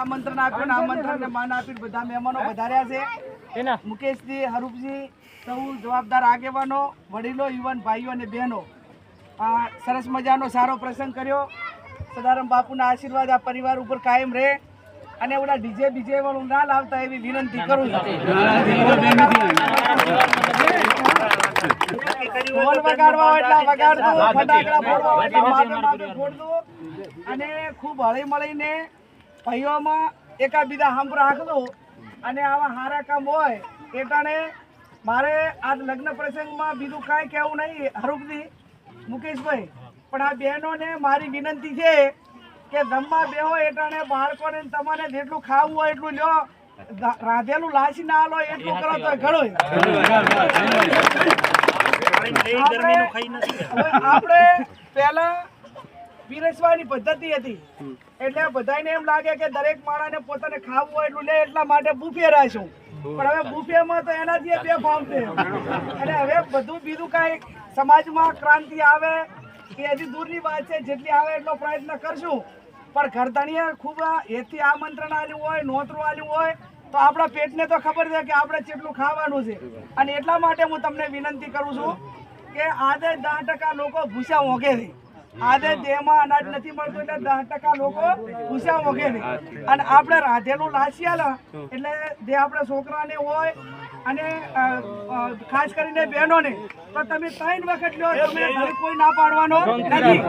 આમંત્રણ આપ્યું ને માન આપીને બધા મહેમાનો વધાર્યા છે. મુકેશજી હરૂપજી સૌ જવાબદાર આગેવાનો વડીલો યુવાન ભાઈઓ અને બહેનો આ સરસ મજાનો સારો પ્રસંગ કર્યો. સદારામ બાપુના આશીર્વાદ આ પરિવાર ઉપર કાયમ રહે અને એવડા ડીજે બીજે વાળું ના લાવતા એવી વિનંતી કરું છું. અને ખૂબ હળી મળીને ભાઈઓમાં એકાબીજા હંપ રાખજો અને આવા સારા કામ હોય એટાણે મારે આ લગ્ન પ્રસંગમાં બીજું કાંઈ કહેવું નહીં હરૂપજી મુકેશભાઈ પણ આ બહેનોને મારી વિનંતી છે કે જમવા બેહો એટાણે બાળકોને તમારે તમને જેટલું ખાવું હોય એટલું લ્યો. રાધેલું લાસી ના લો એટલું કરો તો ઘણો. આપણે પહેલા પીરસવાની પદ્ધતિ હતી. એટલે બધાને એમ લાગે કે દરેક માણસને પોતાને ખાવું હોય એટલું લે એટલા માટે બુફે રાખ્યું. પણ હવે બુફેમાં તો એનાથી બે ફામ છે. અને હવે બધું બીજું કાંઈ સમાજમાં ક્રાંતિ આવે એ હજી દૂરની વાત છે જેટલી આવે એટલો પ્રયત્ન કરશું. પણ ઘરધણીએ ખૂબ એથી આમંત્રણ આવ્યું હોય નોતરું આવ્યું હોય તો આપણા પેટને તો ખબર છે કે આપણે કેટલું ખાવાનું છે. અને એટલા માટે હું તમને વિનંતી કરું છું કે આજે દસ ટકા લોકો ભૂસા મોંઘે છે. આજે દેહમાં અનાજ નથી મળતું એટલે દસ ટકા લોકો ભૂસા વગેરે અને આપણે રાંધેલું લાસિયાલા એટલે જે આપણે છોકરાને હોય અને ખાસ કરીને બહેનોને તો તમે ત્રણ વખત લ્યો તમે ઘરે કોઈ ના પાડવાનો નથી.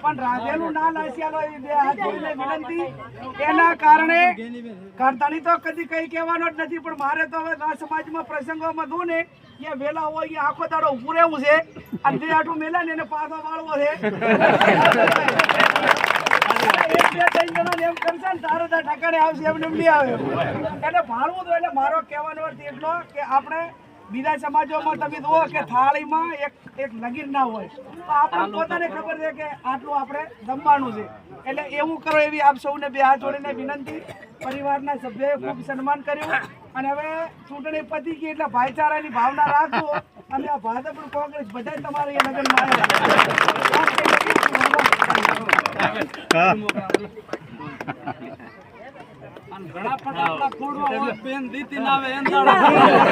પણ રાંધેલું ના લાસિયાલો એ બે હાથ વિનંતી. એના કારણે કરતાની તો કદી કંઈ કહેવાનો જ નથી પણ મારે તો હવે આ સમાજમાં પ્રસંગોમાં દઉં ને એ વેલા હોય એ આખો દાડો ઉભું રહેવું છે. અને જે આટલું મેલા ને એને પાછો વાળવો છે. એમ કરશે ને તારે ત્યાં ટકાને આવશે એમને એમ નહીં આવે. એટલે ભાળવું તો એટલે મારો કહેવાનો અર્થ એટલો કે આપણે બીજા સમાજોમાં તમે જુઓ કે થાળીમાં એક એક લગીન ના હોય. તો આપણે પોતાને ખબર છે કે આટલું આપણે જમવાનું છે. એટલે એવું કરો એવી આપ સૌને બે હાથ જોડીને વિનંતી. પરિવારના સભ્યોએ ખૂબ સન્માન કર્યું. અને હવે ચૂંટણી પતી ગઈ એટલે ભાઈચારાની ભાવના રાખજો અને આ ભાજપ કોંગ્રેસ બધા તમારે એ લગ્નમાં આવ્યા ઘણા પણ આટલા હોય પેન દીતી ના આવે